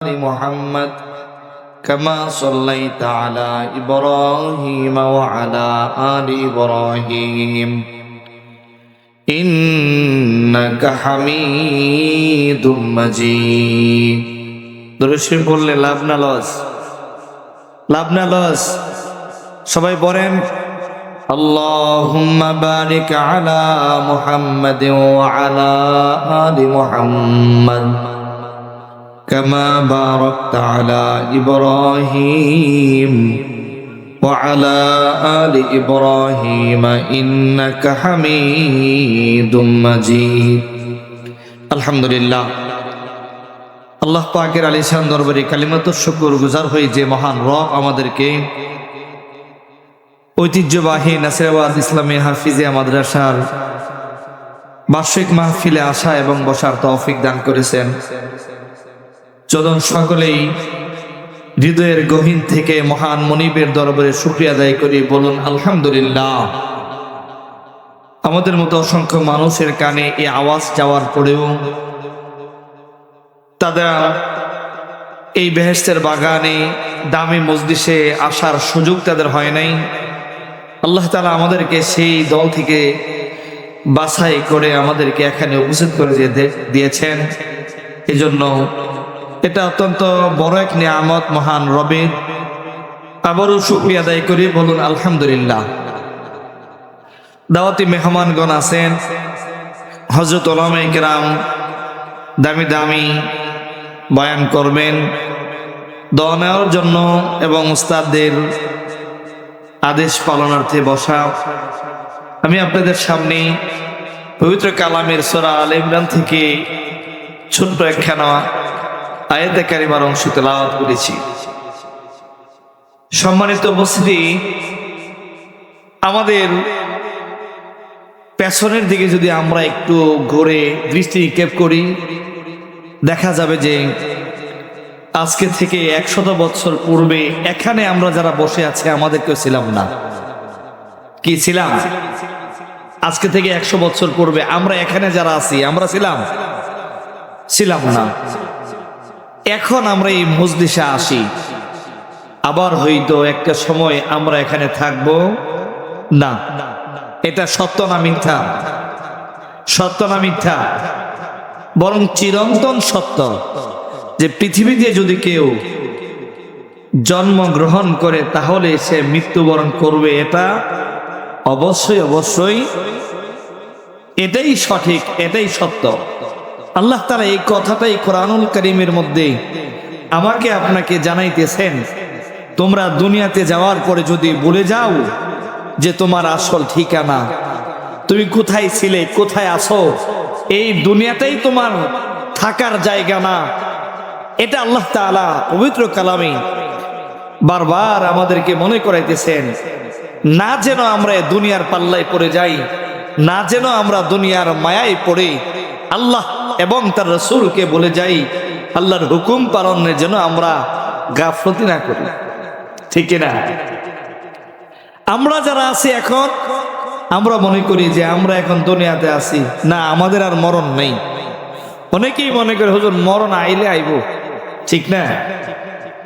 آل محمد كما صليت على إبراهيم وعلى آل إبراهيم إنك حميد مجيد দর্শন বললে লাভ না লস লাভ না লস সবাই বলেন اللهم بارك على محمد وعلى آل محمد كما باركت على إبراهيم وعلى آل إبراهيم إنك حميد مجيد الحمد لله আল্লাহ পাকের আলিশান দরবারে কালিমাত শুকুর গুজার হয়ে যে মহান রব আমাদেরকে ঐতিহ্যবাহী নাসিরাবাদ ইসলামী হাফিজিয়া মাদ্রাসার বার্ষিক মাহফিলে আসা এবং বসার তৌফিক দান করেছেন চলুন সকলেই হৃদয়ের গহীন থেকে মহান মনিবের দরবারে শুক্রিয়া আদায় করি, বলুন আলহামদুলিল্লাহ। আমাদের মতো অসংখ্য মানুষের কানে এই আওয়াজ যাওয়ার পরেও তারা এই বেহেস্তের বাগানে দামি মজলিসে আসার সুযোগ তাদের হয় নাই। আল্লাহ তালা আমাদেরকে সেই দল থেকে বাছাই করে আমাদেরকে এখানে উপস্থিত করে দিয়ে দিয়েছেন। এজন্য এটা অত্যন্ত বড় এক নিয়ামত, মহান রবের আবারও শুক্রিয়া আদায় করি, বলুন আলহামদুলিল্লাহ। দাওয়াতি মেহমানগণ আছেন হজরত ওলামে দামি দামি বয়ান করবেন। দোয়া জন্য এবং উস্তাদদের আদেশ পালনার্থে বসা। আমি আপনাদের সামনে পবিত্র কালামের সোরা আল ইমরান থেকে ছোট্ট একখানা আয়াতে কারিমার অংশ তেলাওয়াত করেছি। সম্মানিত উপস্থিতি, আমাদের পেছনের দিকে যদি আমরা একটু ঘুরে দৃষ্টি নিক্ষেপ করি, দেখা যাবে যে আজকে থেকে একশত বছর পূর্বে এখানে আমরা যারা বসে আছি আমাদের কেউ ছিলাম না। কি ছিলাম? আজকে থেকে একশো বছর পূর্বে আমরা এখানে যারা আছি, আমরা ছিলাম? ছিলাম না। এখন আমরা এই মজলিসে আসি। আবার হয়তো একটা সময় আমরা এখানে থাকব। না, এটা সত্য না মিথ্যা? সত্য না মিথ্যা? বরং চিরন্তন সত্য যে পৃথিবীতে যদি কেউ জন্মগ্রহণ করে তাহলে সে মৃত্যুবরণ করবে এটা অবশ্যই অবশ্যই। এটাই সঠিক, এটাই সত্য। আল্লাহ তারা এই কথাটাই কোরআনুল করিমের মধ্যে আমাকে আপনাকে জানাইতেছেন। তোমরা দুনিয়াতে যাওয়ার পরে যদি বলে যাও যে তোমার আসল ঠিকানা, তুমি কোথায় ছিলে, কোথায় আসো এই দুনিয়াটাই তোমার থাকার জায়গা না। এটা আল্লাহ তাআলা পবিত্র কালামে বারবার আমাদেরকে মনে করাইতেছেন, না যেন আমরা দুনিয়ার পাল্লায় পড়ে যাই, না যেন আমরা দুনিয়ার মায়ায় পড়ে, আল্লাহ এবং তার রসুলকে বলে যাই, আল্লাহর হুকুম পালনের যেন আমরা গাফলতি না করি। ঠিক না আমরা যারা আছি এখন, আমরা মনে করি যে আমরা এখন দুনিয়াতে আছি। না, আমাদের আর মরণ নেই। অনেকেই মনে করে, হুজুর, মরণ আইলে আইব। ঠিক না?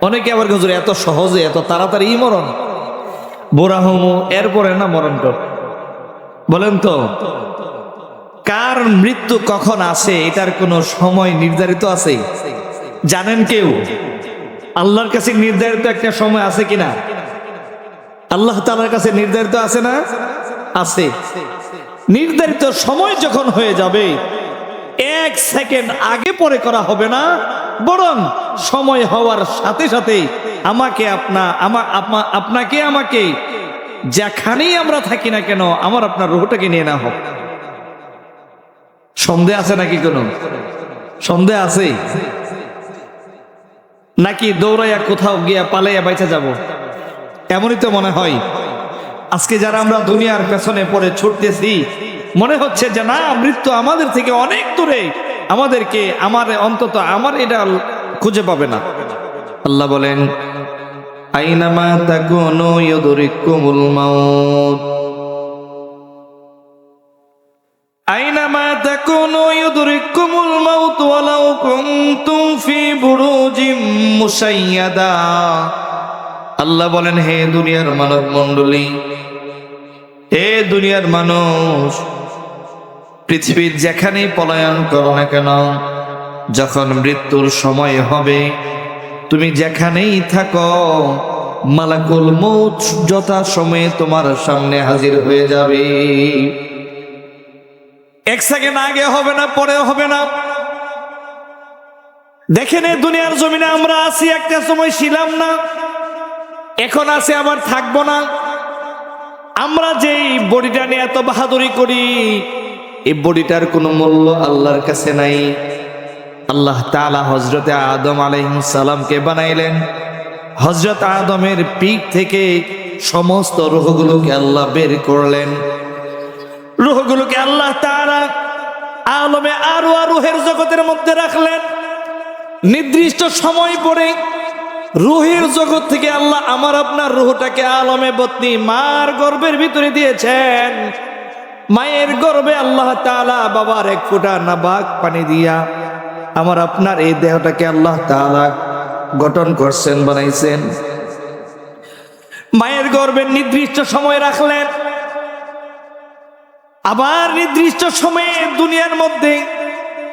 অনেকে আবার হুজুর, এত সহজে, এত তাড়াতাড়ি মরণ। বোরা এরপরে না মরণ বলেন তো। কার মৃত্যু কখন আসে এটার কোনো সময় নির্ধারিত আছে? জানেন কেউ? আল্লাহর কাছে নির্ধারিত একটা সময় আছে কিনা? আল্লাহ তালার কাছে নির্ধারিত আছে না? আছে। নির্ধারিত সময় যখন হয়ে যাবে, এক সেকেন্ড আগে পরে করা হবে না, বরং সময় হওয়ার সাথে সাথে আমাকে আপনা, আমা আপনাকে আমাকে, যেখানেই আমরা থাকি না কেন, আমার আপনার রোহটাকে নিয়ে না হোক। সন্দেহ আছে নাকি কোনো? সন্দেহ আছে? নাকি দৌড়াইয়া কোথাও গিয়া পালাইয়া বাইচা যাব? এমনই তো মনে হয়। আজকে যারা আমরা দুনিয়ার পেছনে পড়ে ছুটতেছি, মনে হচ্ছে যে না, মৃত্যু আমাদের থেকে অনেক দূরে। আমাদেরকে, আমার অন্তত আমার এটা খুঁজে পাবে না। আল্লাহ বলেন, আইনামা তাকুনু ইউদরিকুমুল মাউত। ইয়াকুনু ইউদরিকুমুল মাউত ওয়ালাউ কুনতুম ফি বুরুজিম মুসাইয়াদা আল্লাহ বলেন, হে দুনিয়ার মানব মণ্ডলী হে দুনিয়ার মানুষ পৃথিবীর যেখানেই পলায়ন করো না কেন, যখন মৃত্যুর সময় হবে, তুমি যেখানেই থাকো, মালাকুল মৌত যথা সময়ে তোমার সামনে হাজির হয়ে যাবে। এক সেকেন্ড আগে হবে না পরে হবে না। দেখেন এই দুনিয়ার জমিনে আমরা আছি, একটা সময় ছিলাম না, এখন আছে, আবার থাকব না। আমরা যেই বডিটা নিয়ে এত বাহাদুরি করি, এই বডিটার কোনো মূল্য আল্লাহর কাছে নাই। আল্লাহ তাআলা হজরতে আদম আলাইহিসসালামকে বানাইলেন। হজরত আদমের পিঠ থেকে সমস্ত রোহগুলোকে আল্লাহ বের করলেন। রুহগুলোকে আল্লাহ তারা আলমে আরও রুহের জগতের মধ্যে রাখলেন। নির্দিষ্ট সময় পরে রুহের জগৎ থেকে আল্লাহ আমার আপনার রুহটাকে আলমে বতনি মার গর্ভের ভিতরে দিয়েছেন। মায়ের গর্বে আল্লাহ তাআলা বাবার এক ফোঁটা নাবাক পানি দিয়া আমার আপনার এই দেহটাকে আল্লাহ তাআলা গঠন করছেন, বানাইছেন। মায়ের গর্ভের নির্দিষ্ট সময় রাখলেন। আবার নির্দিষ্ট সময়ে দুনিয়ার মধ্যে,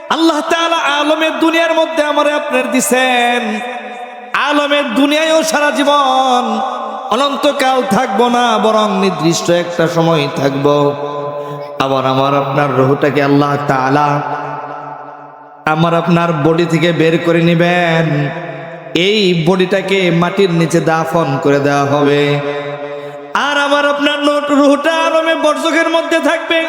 আল্লাহ তাআলা আলমের দুনিয়ার মধ্যে আমার আপনার দিছেন। আলমের দুনিয়ায়ও সারা জীবন অনন্তকাল থাকব না, বরং নির্দিষ্ট একটা সময় থাকব। আবার আমার আপনার রহুটাকে আল্লাহ তাআলা আমার আপনার বডি থেকে বের করে নেবেন। এই বডিটাকে মাটির নিচে দাফন করে দেওয়া হবে। আর আমার আপনার রুহটা আলমে বর্জকের মধ্যে থাকবে।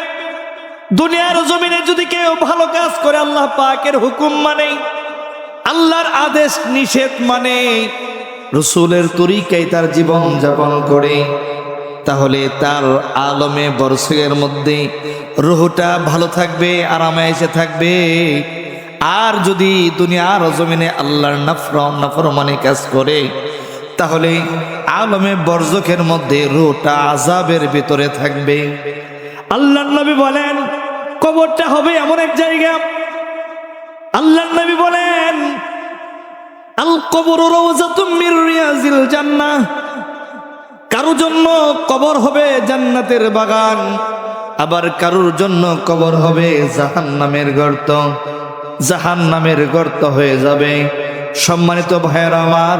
দুনিয়ার জমিনে যদি কেউ ভালো কাজ করে, আল্লাহ পাকের হুকুম মানে আল্লাহর আদেশ নিষেধ মানে। রসুলের তরিকায় তার জীবন যাপন করে, তাহলে তার আলমে বর্ষকের মধ্যে রুহটা ভালো থাকবে, আরামে এসে থাকবে। আর যদি দুনিয়ার জমিনে আল্লাহর নাফরম নাফরমানি কাজ করে তাহলে আলমে বর্জকের মধ্যে রোটা আজাবের ভিতরে থাকবে। আল্লাহ নবী বলেন, কবরটা হবে এমন এক জায়গা। আল্লাহ নবী বলেন, আল কবর রিয়াজিল জান্নাহ। কারোর জন্য কবর হবে জান্নাতের বাগান, আবার কারোর জন্য কবর হবে জাহান্নামের গর্ত। জাহান্নামের গর্ত হয়ে যাবে। সম্মানিত ভাইয়ের আমার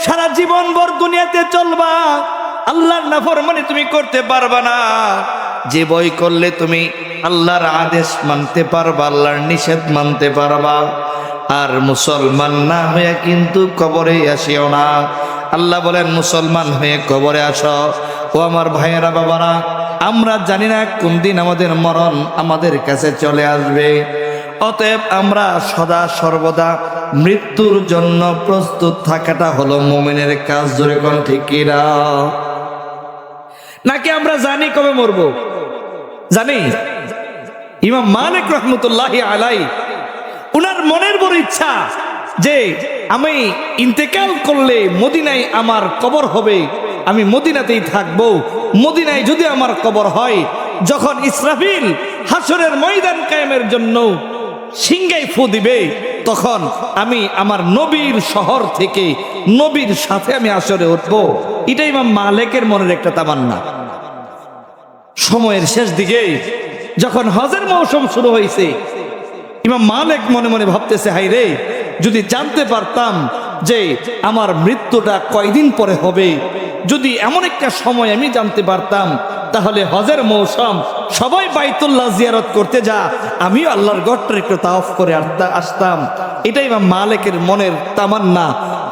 সারা জীবন ভর দুনিয়াতে চলবা। আল্লাহর নাফরমানি তুমি করতে পারবা না। যে বই করলে তুমি আল্লাহর আদেশ মানতে পারবা, আল্লাহর নিষেধ মানতে পারবা। আর মুসলমান না হয়ে কিন্তু কবরে আসিও না। আল্লাহ বলেন, মুসলমান হয়ে কবরে আস। ও আমার ভাইয়েরা, বাবারা, আমরা জানি না কোন দিন আমাদের মরণ আমাদের কাছে চলে আসবে। অতএব আমরা সদা সর্বদা মৃত্যুর জন্য প্রস্তুত থাকাটা হলো মোমেনের কাজ, জোরে কোন ঠিক নাকি আমরা জানি কবে মরবো? জানি? ইমাম মালিক রহমতুল্লাহ আলাই উনার মনের বড় ইচ্ছা যে আমি ইন্তেকাল করলে মদিনায় আমার কবর হবে, আমি মদিনাতেই থাকব। মদিনায় যদি আমার কবর হয়, যখন ইসরাফিল হাসরের ময়দান কায়েমের জন্য সিংগাই ফু দিবে তখন আমি আমার নবীর শহর থেকে নবীর সাথে আমি আসরে উঠব। এটাই ইমাম মালেকের মনের একটা তামান্না। সময়ের শেষ দিকে যখন হজের মৌসুম শুরু হয়েছে, ইমাম মালিক মনে মনে ভাবতেছে হাই রে, যদি জানতে পারতাম যে আমার মৃত্যুটা কয়দিন পরে হবে, যদি এমন একটা সময় আমি জানতে পারতাম তাহলে হজের মৌসুম, সবাই বাইতুল্লাহ জিয়ারত করতে যা, আমিও আল্লাহর গড়টা একটু তাওফ করে আসতাম। এটাই ইমাম মালিকের মনের তামান্না।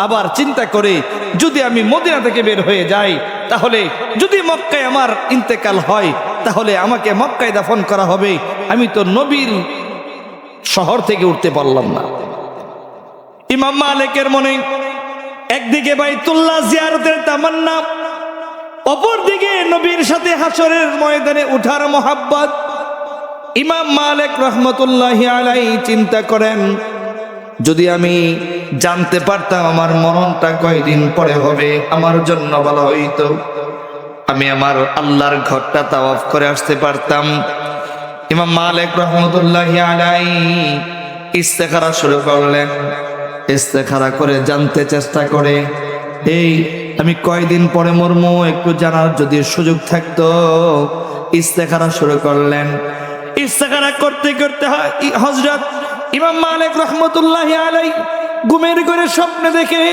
আবার চিন্তা করে, যদি আমি মদিনা থেকে বের হয়ে যাই, তাহলে যদি মক্কায় আমার ইন্তেকাল হয়, তাহলে আমাকে মক্কায় দাফন করা হবে। আমি তো নবীর শহর থেকে উঠতে পারলাম না। ইমাম মালিকের মনে, একদিকে বাইতুল্লাহ জিয়ারতের তামান্না অপরদিকে নবীর সাথে হাসরের ময়দানে উঠার মোহাব্বত। ইমাম মালিক রহমতুল্লাহ আলাই চিন্তা করেন, যদি আমি জানতে পারতাম আমার মরণটা কয়দিন পরে হবে, আমার জন্য ভালো হইতো। আমি আমার আল্লাহর ঘরটা তাওয়াফ করে আসতে পারতাম। ইমাম মালিক রহমতুল্লাহ আলাই ইস্তেখারা শুরু করলেন। ইস্তেখারা করে জানতে চেষ্টা করে, এই আমি কয়দিন পরে মরমু? একটু জানার যদি সুযোগ থাকতো। ইস্তেখারা শুরু করলেন। ইস্তেখারা করতে করতে হজরত ইমাম মালিক রহমতুল্লাহ আলাই ঘুমের করে স্বপ্নে দেখে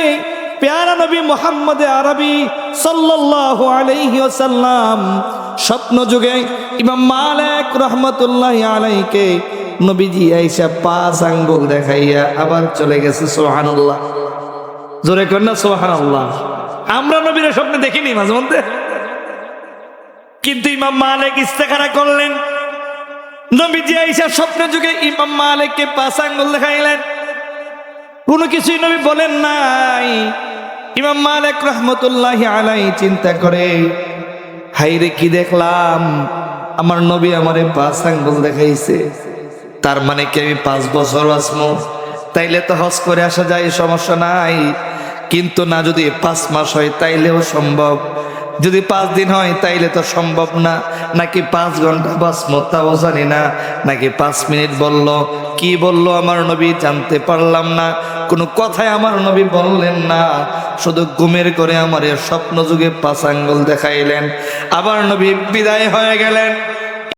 পেয়ারা নবী মোহাম্মদ আরবি সাল্লাল্লাহু আলাইহি ওয়াসাল্লাম স্বপ্ন যুগে ইমাম মালিক রহমতুল্লাহ আলাইকে নবীজি আইসা পাঁচ আঙ্গুল দেখাইয়া আবার চলে গেছে সোহানাল্লাহ জোরে কর না সোহানাল্লাহ আমরা নবীর স্বপ্নে দেখিনি মাঝে মধ্যে। কিন্তু ইমাম মালিক ইস্তেখারা করলেন। নবীজি আইসা স্বপ্ন যুগে ইমাম মালিককে পাঁচ আঙ্গুল দেখাইলেন। কোনো কিছুই নবী বলেন নাই। ইমাম মালিক রহমতুল্লাহ আলাই চিন্তা করে হাইরে কি দেখলাম? আমার নবী আমারে পাঁচ আঙ্গুল দেখাইছে। তার মানে কি আমি পাঁচ বছর আসমো তাইলে তো হজ করে আসা যায়, সমস্যা নাই। কিন্তু না, যদি পাঁচ মাস হয় তাইলেও সম্ভব। যদি পাঁচ দিন হয় তাইলে তো সম্ভব না। নাকি পাঁচ ঘণ্টা বাসমো তাও জানি না। নাকি পাঁচ মিনিট বলল, কি বলল আমার নবী জানতে পারলাম না। কোনো কথাই আমার নবী বললেন না। শুধু ঘুমের করে আমার স্বপ্ন যুগে পাঁচ আঙ্গুল দেখাইলেন। আবার নবী বিদায় হয়ে গেলেন।